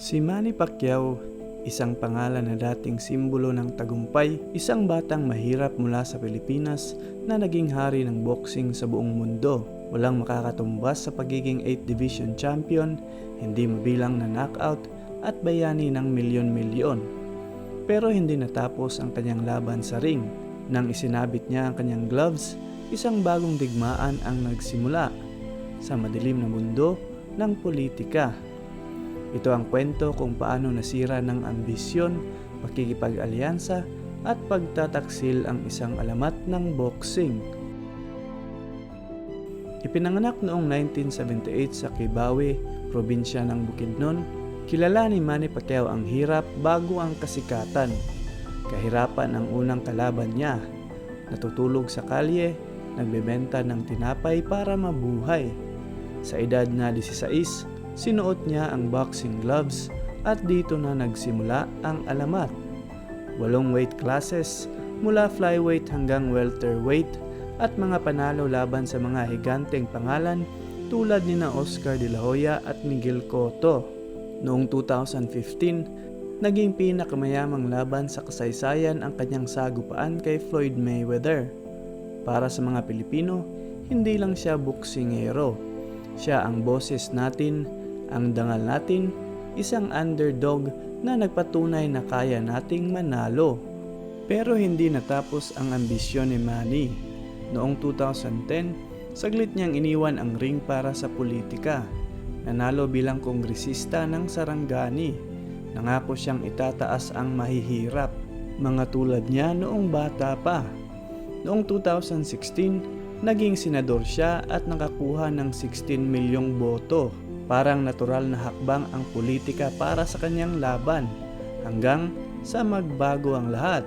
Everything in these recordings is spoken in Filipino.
Si Manny Pacquiao, isang pangalan na dating simbolo ng tagumpay, isang batang mahirap mula sa Pilipinas na naging hari ng boxing sa buong mundo. Walang makakatumbas sa pagiging 8th Division Champion, hindi mabilang na knockout at bayani ng milyon-milyon. Pero hindi natapos ang kanyang laban sa ring. Nang isinabit niya ang kanyang gloves, isang bagong digmaan ang nagsimula sa madilim na mundo ng politika. Ito ang kwento kung paano nasira ng ambisyon, pakikipag-alyansa at pagtataksil ang isang alamat ng boxing. Ipinanganak noong 1978 sa Kibawe, probinsya ng Bukidnon, kilala ni Manny Pacquiao ang hirap bago ang kasikatan. Kahirapan ang unang kalaban niya. Natutulog sa kalye, nagbebenta ng tinapay para mabuhay. Sa edad na 16, sinuot niya ang boxing gloves at dito na nagsimula ang alamat. Walong weight classes mula flyweight hanggang welterweight at mga panalo laban sa mga higanteng pangalan tulad ni na Oscar de la Hoya at Miguel Cotto. Noong 2015, naging pinakamayamang laban sa kasaysayan ang kanyang sagupaan kay Floyd Mayweather. Para sa mga Pilipino, hindi lang siya boksingero. Siya ang boses natin, ang dangal natin, isang underdog na nagpatunay na kaya nating manalo. Pero hindi natapos ang ambisyon ni Manny. Noong 2010, saglit niyang iniwan ang ring para sa politika. Nanalo bilang kongresista ng Sarangani. Nangako siyang itataas ang mahihirap, mga tulad niya noong bata pa. Noong 2016, naging senador siya at nakakuha ng 16 milyong boto. Parang natural na hakbang ang politika para sa kanyang laban hanggang sa magbago ang lahat.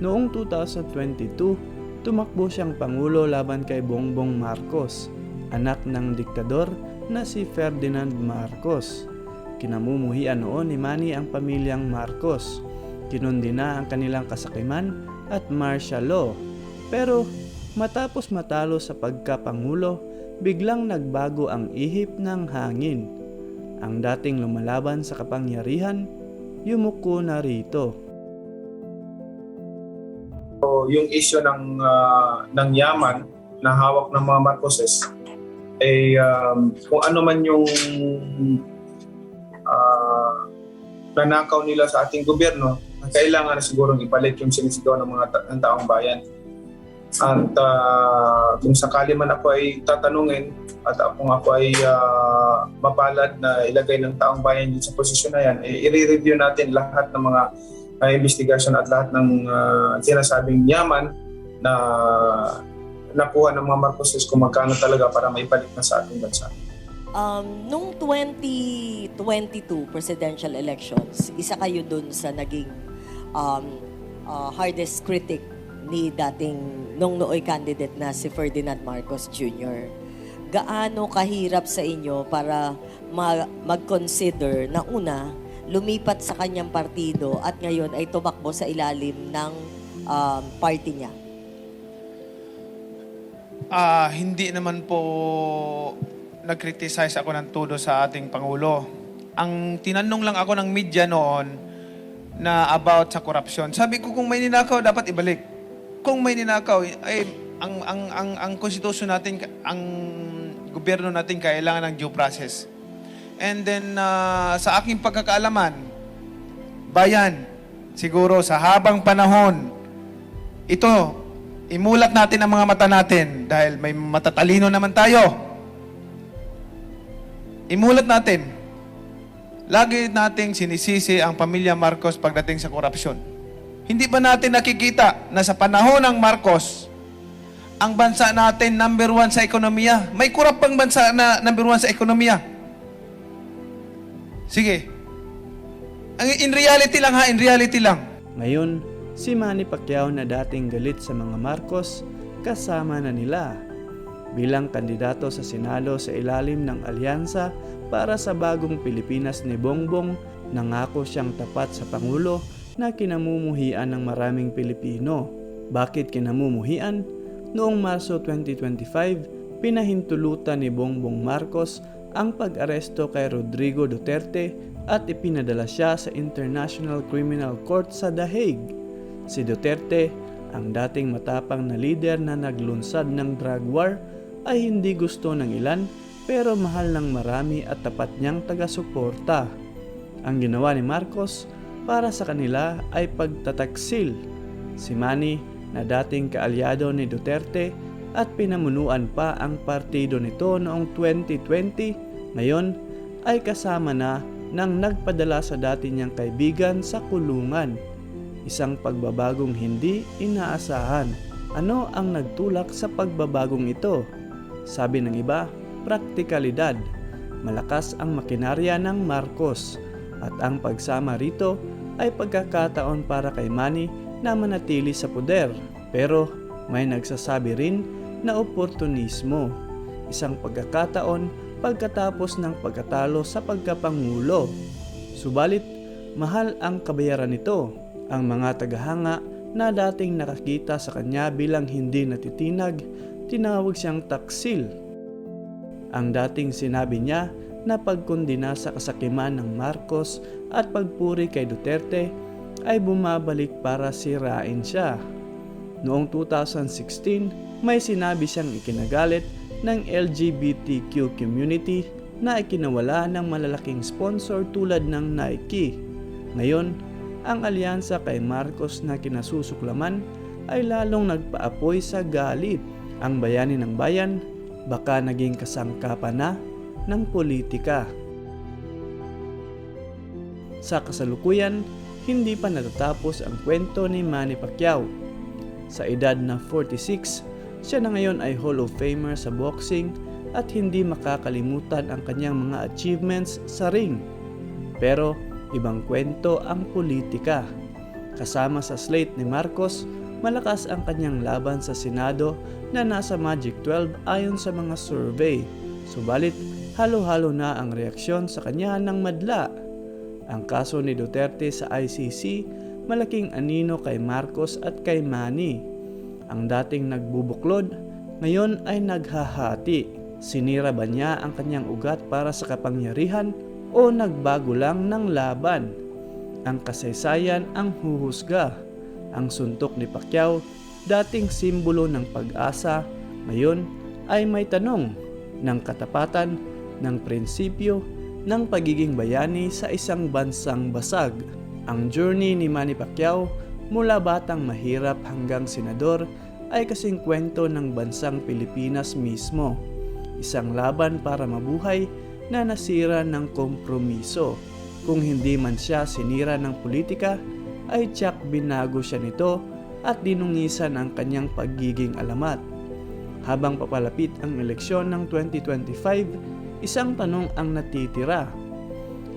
Noong 2022, tumakbo siyang pangulo laban kay Bongbong Marcos, anak ng diktador na si Ferdinand Marcos. Kinamumuhian noon ni Manny ang pamilyang Marcos. Kinundi na ang kanilang kasakiman at martial law. Pero matapos matalo sa pagkapangulo, biglang nagbago ang ihip ng hangin. Ang dating lumalaban sa kapangyarihan, yumuko na rito. So, yung issue ng ah, ng yaman na hawak ng mga Marcoses ay um, kung ano man yung uh, nanakaw nila sa ating gobyerno, kailangan na siguro ipalit yung sinisigaw ng mga ta- ng taong bayan. At ah, kung sakali man ako ay tatanungin at kung ako ay ah, mapalad na ilagay ng taong bayan sa posisyon na yan, eh, i-review natin lahat ng mga uh, investigation at lahat ng ah, sinasabing yaman na nakuha ng mga Marcoses kung magkano talaga para maibalik na sa ating bansa. Um, nung 2022 presidential elections, isa kayo dun sa naging um, uh, hardest critic ni dating nung nooy candidate na si Ferdinand Marcos Jr. Gaano kahirap sa inyo para ma- mag-consider na una, lumipat sa kanyang partido at ngayon ay tumakbo sa ilalim ng um, party niya? Ah, hindi naman po nag-criticize ako ng todo sa ating Pangulo. Ang tinanong lang ako ng media noon na about sa corruption. Sabi ko kung may ninakaw dapat ibalik. Kung may ninakaw ay ang ang ang ang konstitusyon natin ang gobyerno natin kailangan ng due process. And then ah, sa aking pagkakaalaman bayan siguro sa habang panahon ito imulat natin ang mga mata natin dahil may matatalino naman tayo. Imulat natin. Lagi nating sinisisi ang pamilya Marcos pagdating sa korupsyon. Hindi ba natin nakikita na sa panahon ng Marcos, ang bansa natin number one sa ekonomiya? May kurap pang bansa na number one sa ekonomiya. Sige. In reality lang ha, in reality lang. Ngayon, si Manny Pacquiao na dating galit sa mga Marcos, kasama na nila. Bilang kandidato sa Senado sa ilalim ng alyansa para sa bagong Pilipinas ni Bongbong, nangako siyang tapat sa Pangulo na kinamumuhian ng maraming Pilipino. Bakit kinamumuhian? Noong Marso 2025, pinahintulutan ni Bongbong Marcos ang pag-aresto kay Rodrigo Duterte at ipinadala siya sa International Criminal Court sa The Hague. Si Duterte, ang dating matapang na leader na naglunsad ng drug war, ay hindi gusto ng ilan pero mahal ng marami at tapat niyang taga-suporta. Ang ginawa ni Marcos para sa kanila ay pagtataksil. Si Manny na dating kaalyado ni Duterte at pinamunuan pa ang partido nito noong 2020, ngayon ay kasama na nang nagpadala sa dati niyang kaibigan sa kulungan. Isang pagbabagong hindi inaasahan. Ano ang nagtulak sa pagbabagong ito? Sabi ng iba, praktikalidad. Malakas ang makinarya ng Marcos at ang pagsama rito ay pagkakataon para kay Manny na manatili sa poder. Pero may nagsasabi rin na oportunismo. Isang pagkakataon pagkatapos ng pagkatalo sa pagkapangulo. Subalit, mahal ang kabayaran nito. Ang mga tagahanga na dating nakakita sa kanya bilang hindi natitinag, tinawag siyang taksil. Ang dating sinabi niya na pagkundina sa kasakiman ng Marcos at pagpuri kay Duterte ay bumabalik para sirain siya. Noong 2016, may sinabi siyang ikinagalit ng LGBTQ community na ikinawala ng malalaking sponsor tulad ng Nike. Ngayon, ang alyansa kay Marcos na kinasusuklaman ay lalong nagpaapoy sa galit. Ang bayani ng bayan baka naging kasangkapan na ng politika. Sa kasalukuyan, hindi pa natatapos ang kwento ni Manny Pacquiao. Sa edad na 46, siya na ngayon ay Hall of Famer sa boxing at hindi makakalimutan ang kanyang mga achievements sa ring. Pero ibang kwento ang politika. Kasama sa slate ni Marcos, malakas ang kanyang laban sa Senado na nasa Magic 12 ayon sa mga survey. Subalit, halo-halo na ang reaksyon sa kanya ng madla. Ang kaso ni Duterte sa ICC, malaking anino kay Marcos at kay Manny. Ang dating nagbubuklod, ngayon ay naghahati. Sinira ba niya ang kanyang ugat para sa kapangyarihan o nagbago lang ng laban? Ang kasaysayan ang huhusga. Ang suntok ni Pacquiao, dating simbolo ng pag-asa, ngayon ay may tanong ng katapatan, ng prinsipyo, ng pagiging bayani sa isang bansang basag. Ang journey ni Manny Pacquiao mula batang mahirap hanggang senador ay kasing kwento ng bansang Pilipinas mismo. Isang laban para mabuhay na nasira ng kompromiso. Kung hindi man siya sinira ng politika, ay tsak binago siya nito at dinungisan ang kanyang pagiging alamat. Habang papalapit ang eleksyon ng 2025, isang tanong ang natitira.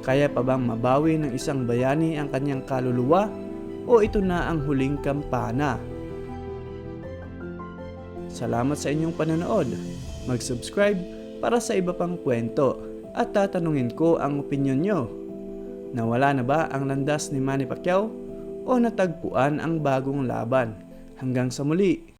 Kaya pa bang mabawi ng isang bayani ang kanyang kaluluwa o ito na ang huling kampana? Salamat sa inyong panonood. Mag-subscribe para sa iba pang kwento at tatanungin ko ang opinyon nyo. Nawala na ba ang landas ni Manny Pacquiao o natagpuan ang bagong laban? Hanggang sa muli!